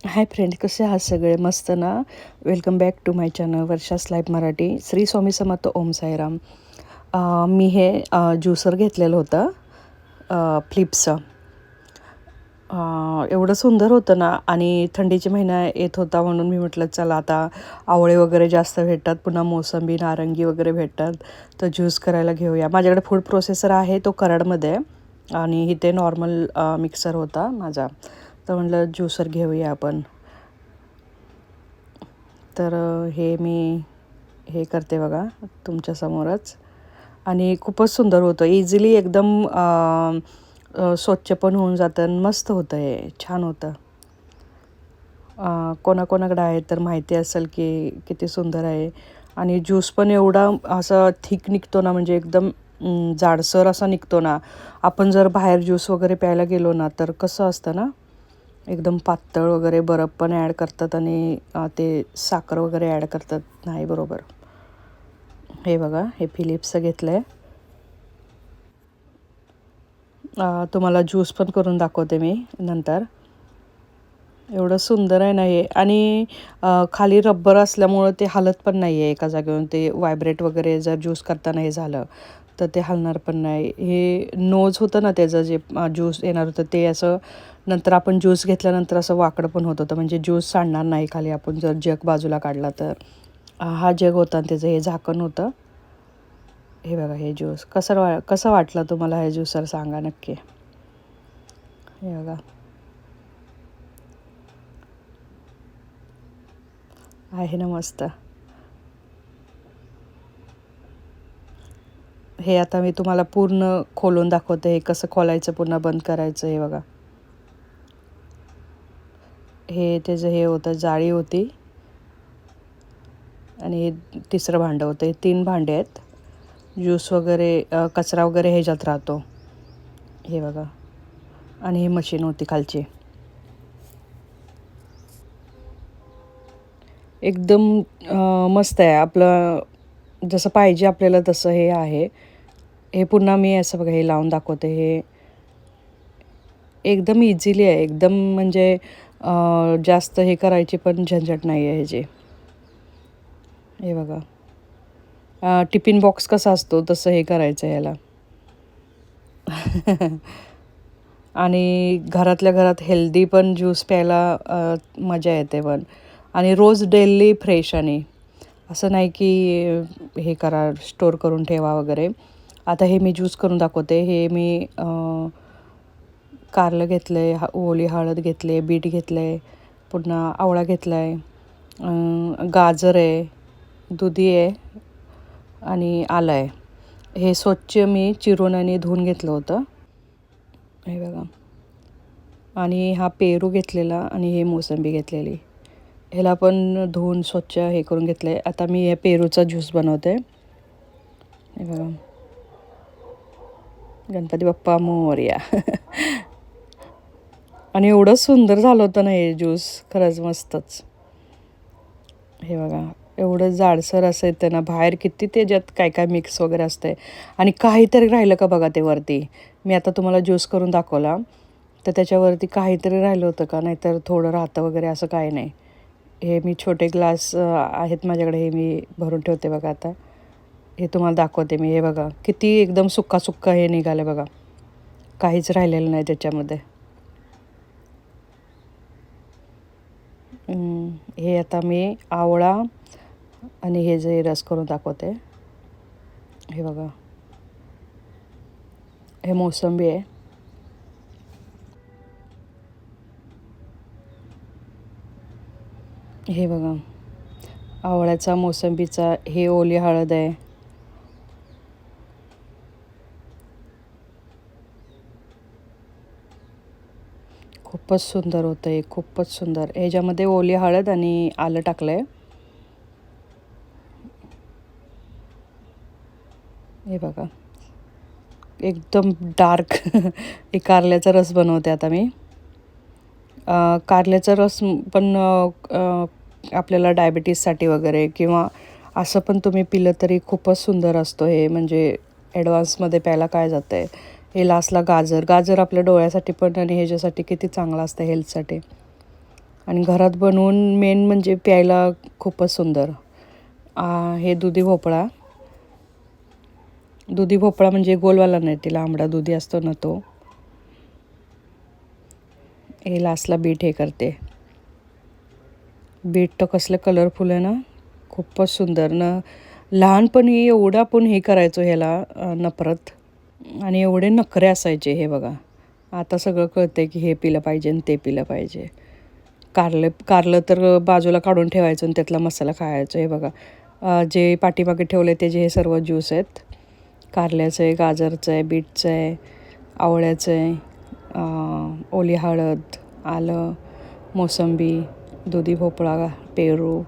Hi friend कसे आहात सगळे? मस्त ना? Welcome back to my channel Varsha's life Marathi. Shri Swami Samarth Om Sairam. मी हे ज्युसर घेतलेलं होतं फ्लिप्सचं एवढं सुंदर होतं ना? आणि थंडीचे महिना येत होता म्हणून मी म्हटलं चला आता आवळे वगैरे जास्त भेटतात पुन्हा मोसंबी नारंगी वगैरे भेटतात तर ज्यूस करायला घेऊया. माझ्याकडे फूड प्रोसेसर आहे तो कराडमध्ये. आहे आणि इथे नॉर्मल मिक्सर होता माझा. तर म्हटलं ज्युसर घेऊया आपण. तर हे मी हे करते बघा तुमच्यासमोरच आणि खूपच सुंदर होतं. इझिली एकदम स्वच्छ पण होऊन जातं आणि मस्त होतं हे. छान होतं. कोणाकोणाकडं कोणाकोणाकडे आहे तर माहिती असेल की किती सुंदर आहे. आणि ज्यूस पण एवढा असं थिक निघतो ना म्हणजे एकदम जाडसर असा निघतो ना. आपण जर बाहेर ज्यूस वगैरे प्यायला गेलो ना तर कसं असतं ना? एकदम पातळ वगैरे बर्फ पण ॲड करतात आणि ते साखर वगैरे ॲड करतात. नाही बरोबर. हे बघा हे फिलिप्सचं घेतलं आहे तुम्हाला ज्यूस पण करून दाखवते मी नंतर. एवढं सुंदर आहे ना हे. आणि खाली रब्बर असल्यामुळं ते हलत पण नाही आहे एका जागेवरून. ते व्हायब्रेट वगैरे जर ज्यूस करताना हे झालं तर ते हलणार पण नाही. हे नोज होतं ना त्याचं जे ज्यूस येणार होतं ते असं नंतर आपण ज्यूस घेतल्यानंतर असं वाकडं पण होत होतं. म्हणजे ज्यूस सांडणार नाही खाली आपण जर जग बाजूला काढला तर. हा जग होता आणि त्याचं हे झाकण होतं. हे बघा हे ज्यूस. कसं वा कसं वाटलं तुम्हाला हे ज्यूसर सांगा नक्की. हे बघा. आहे ना मस्त. हे आता मी तुम्हाला पूर्ण खोलून दाखवते. हे कसं खोलायचं पुन्हा बंद करायचं हे बघा. हे त्याचं हे होतं जाळी होती. आणि हे तिसरं भांडं होतं. हे तीन भांडे आहेत. ज्यूस वगैरे कचरा वगैरे ह्याच्यात राहतो. हे बघा. आणि ही मशीन होती खालची. एकदम मस्त आहे. आपलं जसं पाहिजे आपल्याला तसं हे आहे. हे पुन्हा मी असं बघा हे लावून दाखवते. हे एकदम इझिली आहे. एकदम म्हणजे जास्त हे करायची पण झंझट नाही आहे ह्याची हे बघा. टिफिन बॉक्स कसा असतो तसं हे करायचं ह्याला याला. आणि घरातल्या घरात हेल्दी पण ज्यूस प्यायला मजा येते पण. आणि रोज डेली फ्रेश आणि. असं नाही की हे करा स्टोर करून ठेवा वगैरे. आता हे मी ज्यूस करून दाखवते. हे मी कारलं घेतलं आहे हा ओली हळद घेतली आहे बीट घेतलं आहे पुन्हा आवळा घेतला आहे गाजर आहे दुधी आहे आणि आलं आहे. हे स्वच्छ मी चिरून आणि धुवून घेतलं होतं. हे बघा. आणि हा पेरू घेतलेला आणि हे मोसंबी घेतलेली. ह्याला पण धुवून स्वच्छ हे करून घेतलं आहे आता मी हे पेरूचा ज्यूस बनवते. हे बघा. गणपती बाप्पा मोर्या. आणि एवढं सुंदर झालं होतं ना हे ज्यूस. खरंच मस्तच. हे बघा एवढं जाडसर असं येतं ना बाहेर किती त्याच्यात काय काय मिक्स वगैरे असते आणि काहीतरी राहिलं का बघा ते वरती. मी आता तुम्हाला ज्यूस करून दाखवला. तर त्याच्यावरती काहीतरी राहिलं होतं का? नाहीतर थोडं राहतं वगैरे असं काही नाही. हे मी छोटे ग्लास आहेत माझ्याकडे हे मी भरून ठेवते बघा आता. हे तुम्हाला दाखवते मी. हे बघा किती एकदम सुक्का सुक्का हे निघालं बघा. काहीच राहिलेलं नाही त्याच्यामध्ये. हे आता मी आवळा आणि हे जे रस करून दाखवते हे बघा. हे मोसंबी आहे. हे बघा. आवळ्याचा मोसंबीचा हे ओली हळद आहे. खूपच सुंदर होतं आहे खूपच सुंदर. ह्याच्यामध्ये ओली हळद आणि आलं टाकलं आहे हे बघा. एकदम डार्क एक कारल्याचा रस बनवते आता मी. कारल्याचा रस पण आपल्याला डायबिटीजसाठी वगैरे किंवा असं पण तुम्ही पिलं तरी खूपच सुंदर असतो हे म्हणजे ॲडव्हान्समध्ये प्यायला काय जातं आहे हे लास्टला गाजर. गाजर आपल्या डोळ्यासाठी पण आणि ह्याच्यासाठी किती चांगलं असतं हेल्थसाठी आणि घरात बनवून मेन म्हणजे प्यायला खूपच सुंदर. हे दुधी भोपळा. दुधी भोपळा म्हणजे गोलवाला नाही तिला आंबडा दुधी असतो ना तो. हे लास्टला बीट हे करते. बीट तर कसलं कलरफुल आहे ना. खूपच सुंदर. ना लहानपणी एवढं आपण हे करायचो ह्याला नफरत. आणि एवढे नखरे असायचे हे बघा. आता सगळं कळतंय की हे पिलं पाहिजे आणि ते पिलं पाहिजे. कारलं कारलं तर बाजूला काढून ठेवायचं आणि त्यातला मसाला खायचं हे बघा. जे पाठीमागे ठेवले त्याचे हे सर्व ज्यूस आहेत कारल्याचं आहे गाजरचं आहे बीटचं आहे आवळ्याचं आहे ओली हळद आलं मोसंबी दुधी भोपळा पेरू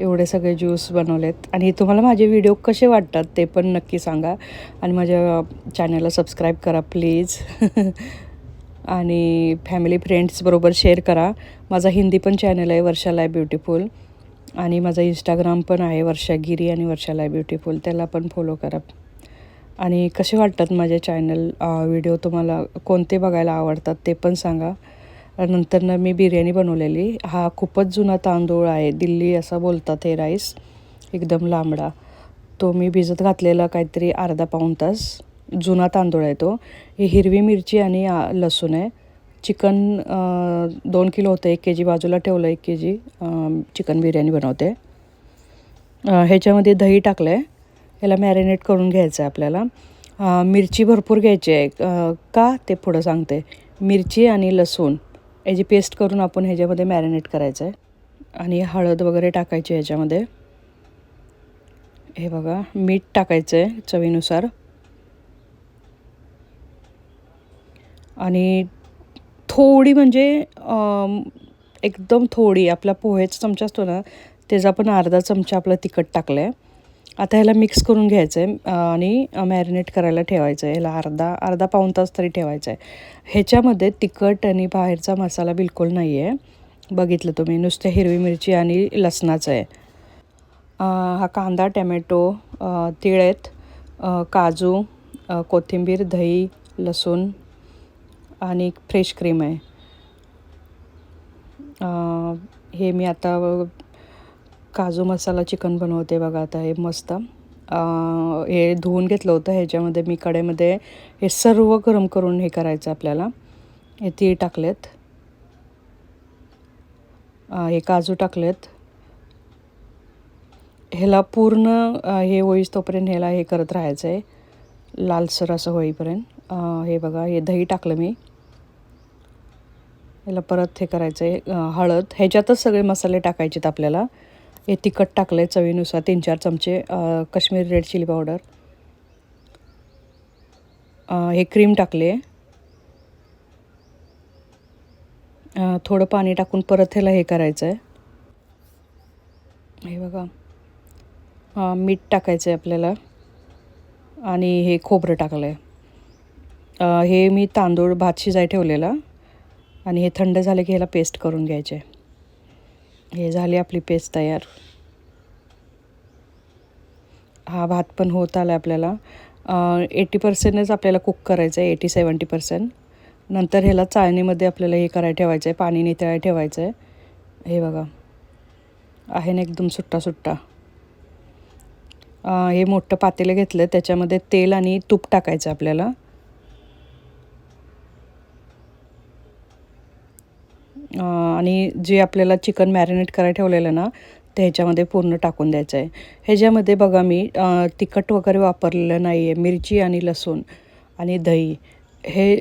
एवढे सगळे ज्यूस बनवलेत. आणि तुम्हाला माझे व्हिडिओ कसे वाटतात ते पण नक्की सांगा. आणि माझ्या चॅनलला सबस्क्राईब करा प्लीज. आणि फॅमिली फ्रेंड्सबरोबर शेअर करा. माझा हिंदी पण चॅनल आहे वर्षाला आहे ब्युटिफुल. आणि माझा इंस्टाग्राम पण आहे वर्षागिरी आणि वर्षाला आहे ब्युटिफुल. त्याला पण फॉलो करा. आणि कसे वाटतात माझे चॅनल व्हिडिओ तुम्हाला कोणते बघायला आवडतात ते पण सांगा. नंतरनं मी बिर्याणी बनवलेली. हा खूपच जुना तांदूळ आहे. दिल्ली असा बोलतात हे राईस. एकदम लांबडा. तो मी भिजत घातलेला काहीतरी अर्धा पाऊण तास. जुना तांदूळ आहे तो. ही हिरवी मिरची आणि लसूण आहे. चिकन दोन किलो होतं. एक के जी बाजूला ठेवलं एक के जी चिकन बिर्याणी बनवते. ह्याच्यामध्ये दही टाकलं आहे ह्याला मॅरिनेट करून घ्यायचं आहे आपल्याला मिरची भरपूर घ्यायची आहे. का? ते पुढं सांगते. मिरची आणि लसूण. याची पेस्ट करून आपण ह्याच्यामध्ये मॅरिनेट करायचं आहे. आणि हळद वगैरे टाकायची ह्याच्यामध्ये. हे बघा मीठ टाकायचं आहे चवीनुसार. आणि थोडी म्हणजे एकदम थोडी आपला पोहेचा चमचा असतो ना त्याचा पण अर्धा चमचा आपलं तिखट टाकलं आहे आता ह्याला मिक्स करून घ्यायचं आहे आणि मॅरिनेट करायला ठेवायचं आहे ह्याला अर्धा अर्धा पाऊण तास तरी ठेवायचं आहे ह्याच्यामध्ये तिखट आणि बाहेरचा मसाला बिलकुल नाही आहे बघितलं तुम्ही नुसते हिरवी मिरची आणि लसणाचं आहे. हा कांदा टॅमॅटो तिळेत तीळ आहेत. काजू कोथिंबीर दही लसूण आणि फ्रेश क्रीम आहे. हे मी आता काजू मसाला चिकन बनवते बघा आता हे मस्त. हे धुवून घेतलं होतं ह्याच्यामध्ये मी कडेमध्ये हे सर्व गरम करून हे करायचं आपल्याला. हे तीळ टाकलेत. हे काजू टाकलेत. ह्याला पूर्ण हे होईस तोपर्यंत ह्याला हे करत राहायचं आहे लालसर असं होईपर्यंत. हे बघा हे दही टाकलं मी. ह्याला परत हे करायचं आहे हळद. ह्याच्यातच सगळे मसाले टाकायचेत आपल्याला. हे तिखट टाकलं आहे चवीनुसार तीन चार चमचे Kashmiri Kashmiri red chilli powder. हे क्रीम टाकले आहे थोडं पाणी टाकून परत ह्याला हे करायचं आहे हे बघा. मीठ टाकायचं आहे आपल्याला. आणि हे खोबरं टाकलं आहे हे मी तांदूळ भात शिजाय ठेवलेला. आणि हे थंड झालं की ह्याला पेस्ट करून घ्यायचे हे झाली आपली पेस्ट तयार. हा भात पण होत आला आपल्याला. एटी पर्सेंटच आपल्याला कुक करायचं आहे एटी सेवन्टी पर्सेंट नंतर ह्याला चाळणीमध्ये आपल्याला हे करायला ठेवायचं आहे पाणी नितळायला ठेवायचं आहे हे बघा. आहे ना एकदम सुट्टा सुट्टा. हे मोठं पातेलं घेतलं त्याच्यामध्ये तेल आणि तूप टाकायचं आपल्याला. आणि जे आपल्याला चिकन मॅरिनेट करायला ठेवलेलं ना ते ह्याच्यामध्ये पूर्ण टाकून द्यायचं आहे. ह्याच्यामध्ये बघा मी तिखट वगैरे वापरलेलं नाही आहे मिरची आणि लसूण आणि दही. हे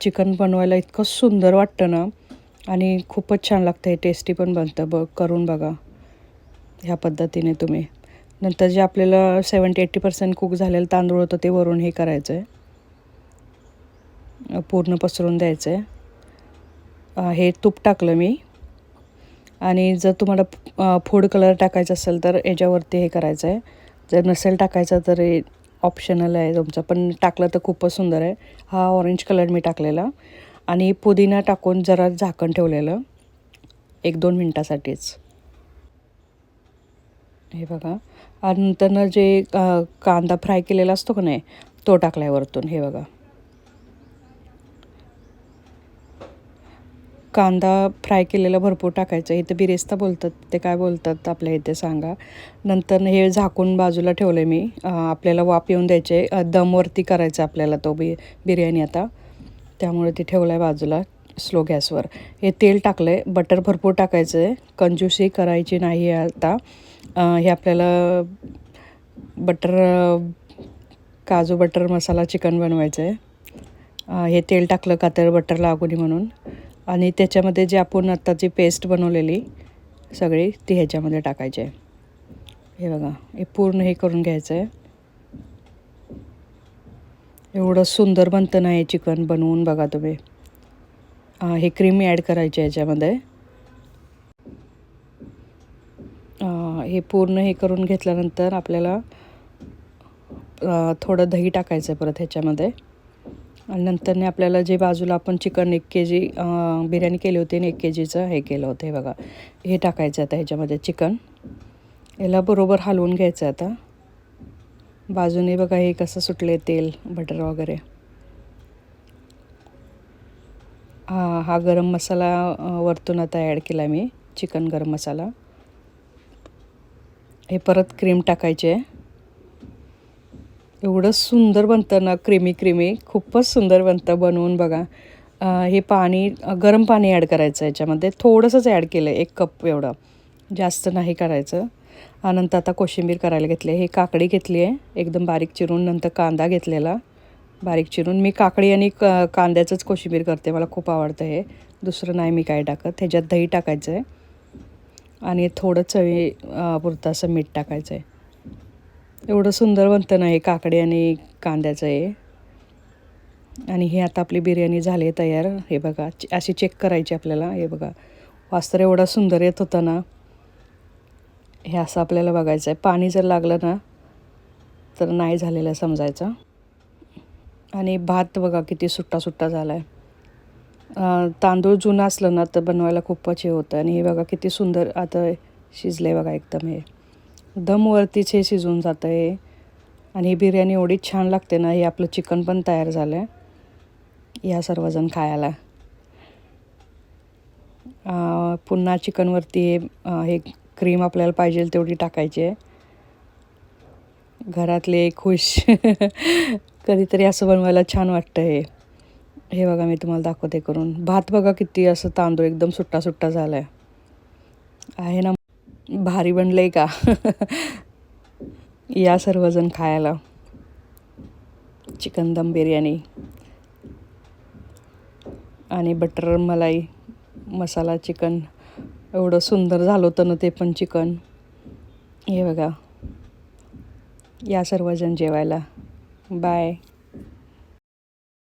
चिकन बनवायला इतकं सुंदर वाटतं ना आणि खूपच छान लागतं. हे टेस्टी पण बनतं. बघ करून बघा. ह्या पद्धतीने तुम्ही. नंतर जे आपल्याला सेवन्टी एट्टी पर्सेंट कुक झालेलं तांदूळ होतं ते वरून हे करायचं आहे पूर्ण पसरून द्यायचं आहे हे तूप टाकलं मी. आणि जर तुम्हाला फूड कलर टाकायचा असेल तर याच्यावरती हे करायचं आहे जर नसेल टाकायचं तर हे ऑप्शनल आहे तुमचं. पण टाकलं तर खूपच सुंदर आहे. हा ऑरेंज कलर मी टाकलेला. आणि पुदिना टाकून जरा झाकण ठेवलेलं. एक दोन मिनटासाठीच. हे बघा. आणि नंतरनं जे कांदा फ्राय केलेला असतो का नाही तो टाकला आहे वरतून. हे बघा. कांदा फ्राय केलेला भरपूर टाकायचा. इथे बिरेस्ता बोलतात ते काय बोलतात आपल्या इथे सांगा. नंतर हे झाकून बाजूला ठेवलं आहे मी आपल्याला वाफ येऊन द्यायचे. दमवरती करायचं आपल्याला तो बि बिर्याणी आता. त्यामुळे ते ठेवलं आहे बाजूला स्लो गॅसवर. हे तेल टाकलं आहे बटर भरपूर टाकायचं आहे कंजूसी करायची नाही आता. हे आपल्याला बटर काजू बटर मसाला चिकन बनवायचं आहे हे तेल टाकलं का तर बटर लागून म्हणून. आणि त्याच्यामध्ये जे आपण आत्ताची पेस्ट बनवलेली सगळी ती ह्याच्यामध्ये टाकायची आहे. हे बघा हे पूर्ण हे करून घ्यायचं आहे एवढं सुंदर बनतं ना हे चिकन बनवून बघा तुम्ही. हे क्रीम ॲड करायची याच्यामध्ये. हे पूर्ण हे करून घेतल्यानंतर आपल्याला थोडं दही टाकायचं आहे परत ह्याच्यामध्ये. आणि नंतरने आपल्याला जे बाजूला आपण चिकन एक के जी बिर्याणी केली होती आणि एक के जीचं हे केलं होतं हे बघा. हे टाकायचं आता ह्याच्यामध्ये चिकन. याला बरोबर हलवून घ्यायचं आता. बाजूने बघा हे कसं सुटले तेल बटर वगैरे. हा हा गरम मसाला वरतून आता ॲड केला मी चिकन गरम मसाला. हे परत क्रीम टाकायची. आहे एवढं सुंदर बनतं ना क्रीमी क्रीमी. खूपच सुंदर बनतं बनवून बघा. हे पाणी गरम पाणी ॲड करायचं याच्यामध्ये. थोडंसंच ॲड केलं आहे एक कप एवढं. जास्त नाही करायचं. आणि नंतर आता कोशिंबीर करायला घेतली आहे. हे काकडी घेतली आहे. एकदम बारीक चिरून नंतर कांदा घेतलेला. बारीक चिरून. मी काकडी आणि क कांद्याचंच कोशिंबीर करते. मला खूप आवडतं हे. दुसरं नाही मी काय टाकत. ह्याच्यात दही टाकायचं आहे आणि थोडं चवी पुरतं असं मीठ टाकायचं आहे एवढं सुंदर बनतं ना हे काकडी आणि कांद्याचं हे. आणि हे आता आपली बिर्याणी झाली आहे तयार. हे बघा अशी चेक करायची आपल्याला. हे बघा वास्तर एवढा सुंदर येत होता ना. हे असं आपल्याला बघायचं आहे. पाणी जर लागलं ना तर नाही झालेलं समजायचं. आणि भात बघा किती सुट्टा सुट्टा झाला आहे तांदूळ जुनं असलं ना तर बनवायला खूपच हे होतं. आणि हे बघा किती सुंदर आता शिजलं आहे बघा एकदम हे. दमवरतीच हे शिजून जातं हे आणि ही बिर्याणी एवढी छान लागते ना हे आपलं चिकन पण तयार झालं आहे या सर्वजण खायला. पुन्हा चिकनवरती हे क्रीम आपल्याला पाहिजे तेवढी टाकायची आहे. घरातले खुश. कधीतरी असं बनवायला छान वाटतं हे. हे बघा मी तुम्हाला दाखवते करून. भात बघा किती असं तांदूळ एकदम सुट्टा सुट्टा झाला आहे आहे ना? भारी बनलं आहे का? या सर्वजण खायला. चिकन दम बिर्याणी. आणि बटर मलाई मसाला चिकन. एवढं सुंदर झालं होतं ना ते पण चिकन. हे बघा. या सर्वजण जेवायला. बाय